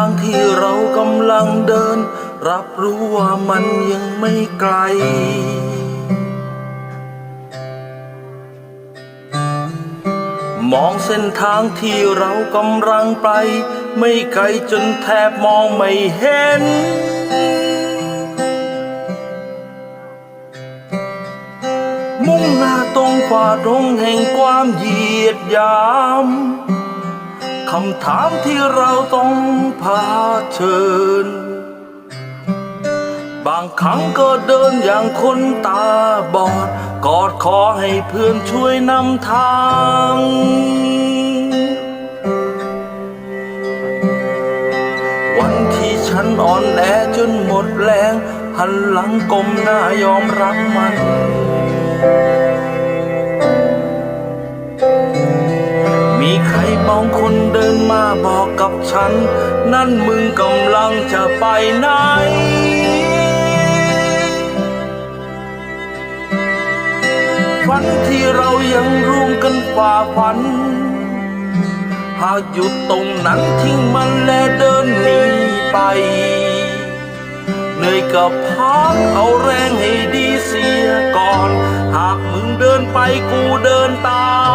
างที่เรากำลังเดิน รับรู้ว่ามันยังไม่ไกล มองเส้นทางที่เรากำลังไป ไม่ไกลจนแทบมองไม่เห็นมุ่งหน้าตรงกว่าดงแห่งความเหยียดยาม คำถามที่เราต้องเผชิญ บางครั้งก็เดินอย่างคนตาบอด กอดขอให้เพื่อนช่วยนำทาง วันที่ฉันอ่อนแอจนหมดแรง หันหลังก้มหน้ายอมรับมัน ใครบางคนเดินมาบอกกับฉัน นั่นมึงกำลังจะไปไหน ฝันที่เรายังร่วมกันฝ่าฝัน หากหยุดตรงนั้นทิ้งมันและเดินหนีไปเหนื่อยกับพักเอาแรงให้ดีเสียก่อน หากมึงเดินไปกูเดินตาม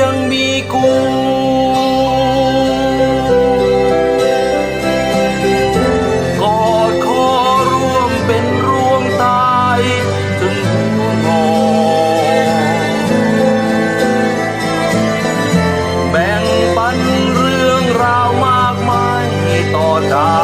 ยังมีกูกอดคอร่วมเป็นร่วมตายจนหัวงอแบ่งปันเรื่องราวมากมายต่อจาก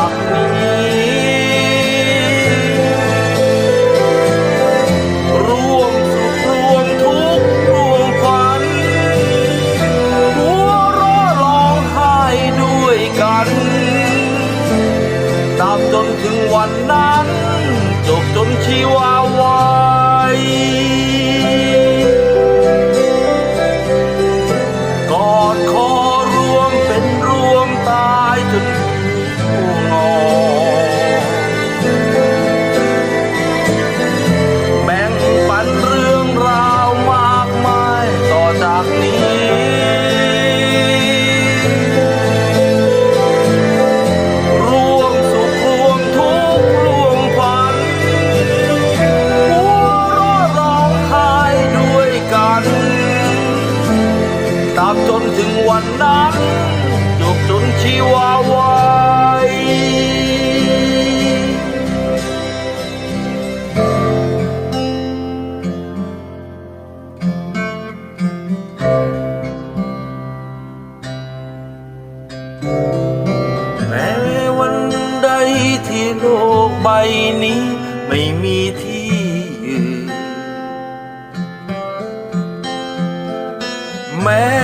นถึงวันนั้น จบจนชีวาวัย อนนั้นจุกจนชีวาวัยแม้วันใดที่โลกใบนี้ไม่มีที่อื่นแม้